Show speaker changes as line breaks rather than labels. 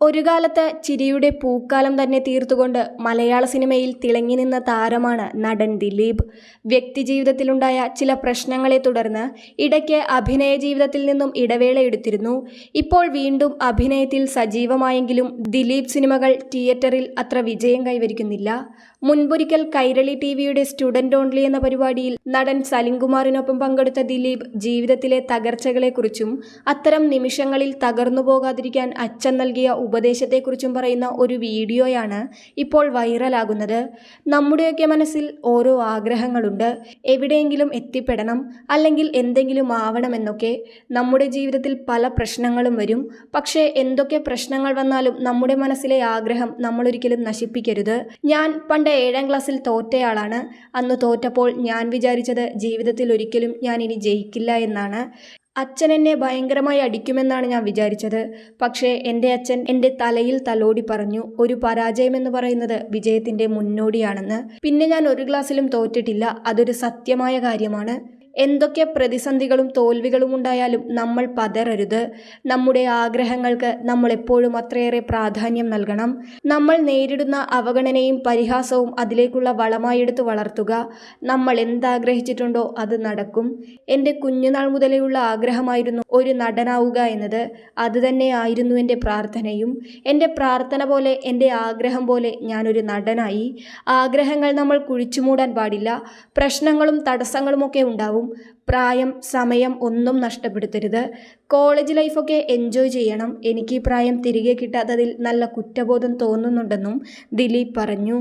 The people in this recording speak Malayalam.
ഒരു കാലത്ത് ചിരിയുടെ പൂക്കാലം തന്നെ തീർത്തുകൊണ്ട് മലയാള സിനിമയിൽ തിളങ്ങി നിന്ന താരമാണ് നടൻ ദിലീപ്. വ്യക്തിജീവിതത്തിലുണ്ടായ ചില പ്രശ്നങ്ങളെ തുടർന്ന് ഇടയ്ക്ക് അഭിനയ ജീവിതത്തിൽ നിന്നും ഇടവേള എടുത്തിരുന്നു. ഇപ്പോൾ വീണ്ടും അഭിനയത്തിൽ സജീവമായെങ്കിലും ദിലീപ് സിനിമകൾ തിയേറ്ററിൽ അത്ര വിജയം കൈവരിക്കുന്നില്ല. മുൻപൊരിക്കൽ കൈരളി ടി വിയുടെ സ്റ്റുഡന്റ് ഓൺലി എന്ന പരിപാടിയിൽ നടൻ സലിംകുമാറിനൊപ്പം പങ്കെടുത്ത ദിലീപ് ജീവിതത്തിലെ തകർച്ചകളെക്കുറിച്ചും അത്തരം നിമിഷങ്ങളിൽ തകർന്നു പോകാതിരിക്കാൻ അച്ഛൻ നൽകിയ ഉപദേശത്തെക്കുറിച്ചും പറയുന്ന ഒരു വീഡിയോയാണ് ഇപ്പോൾ വൈറലാകുന്നത്. നമ്മുടെയൊക്കെ മനസ്സിൽ ഓരോ ആഗ്രഹങ്ങളുണ്ട്. എവിടെയെങ്കിലും എത്തിപ്പെടണം അല്ലെങ്കിൽ എന്തെങ്കിലും ആവണമെന്നൊക്കെ നമ്മുടെ ജീവിതത്തിൽ പല പ്രശ്നങ്ങളും വരും. പക്ഷേ എന്തൊക്കെ പ്രശ്നങ്ങൾ വന്നാലും നമ്മുടെ മനസ്സിലെ ആഗ്രഹം നമ്മളൊരിക്കലും നശിപ്പിക്കരുത്. ഞാൻ പണ്ട് ഏഴാം ക്ലാസ്സിൽ തോറ്റയാളാണ്. അന്ന് തോറ്റപ്പോൾ ഞാൻ വിചാരിച്ചത് ജീവിതത്തിൽ ഒരിക്കലും ഞാൻ ഇനി ജയിക്കില്ല എന്നാണ്. അച്ഛൻ എന്നെ ഭയങ്കരമായി അടിക്കുമെന്നാണ് ഞാൻ വിചാരിച്ചത്. പക്ഷേ എന്റെ അച്ഛൻ എന്റെ തലയിൽ തലോടി പറഞ്ഞു ഒരു പരാജയമെന്ന് പറയുന്നത് വിജയത്തിന്റെ മുന്നോടിയാണെന്ന്. പിന്നെ ഞാൻ ഒരു ക്ലാസ്സിലും തോറ്റിട്ടില്ല. അതൊരു സത്യമായ കാര്യമാണ്. എന്തൊക്കെ പ്രതിസന്ധികളും തോൽവികളും ഉണ്ടായാലും നമ്മൾ പതറരുത്. നമ്മുടെ ആഗ്രഹങ്ങൾക്ക് നമ്മൾ എപ്പോഴും അത്രയേറെ പ്രാധാന്യം നൽകണം. നമ്മൾ നേരിടുന്ന അവഗണനയും പരിഹാസവും അതിലേക്കുള്ള വളമായെടുത്ത് വളർത്തുക. നമ്മൾ എന്താഗ്രഹിച്ചിട്ടുണ്ടോ അത് നടക്കും. എന്റെ കുഞ്ഞുനാൾ മുതലേയുള്ള ആഗ്രഹമായിരുന്നു ഒരു നടനാവുക എന്നത്. അതുതന്നെയായിരുന്നു എന്റെ പ്രാർത്ഥനയും. എന്റെ പ്രാർത്ഥന പോലെ എന്റെ ആഗ്രഹം പോലെ ഞാനൊരു നടനായി. ആഗ്രഹങ്ങൾ നമ്മൾ കുഴിച്ചുമൂടാൻ പാടില്ല. പ്രശ്നങ്ങളും തടസ്സങ്ങളുമൊക്കെ ഉണ്ടാവും പ്രായം സമയം ഒന്നും നഷ്ടപ്പെടുത്തരുത്. കോളേജ് ലൈഫൊക്കെ എൻജോയ് ചെയ്യണം. എനിക്ക് ഈ പ്രായം തിരികെ കിട്ടാത്തതിൽ നല്ല കുറ്റബോധം തോന്നുന്നുണ്ടെന്നും ദിലീപ് പറഞ്ഞു.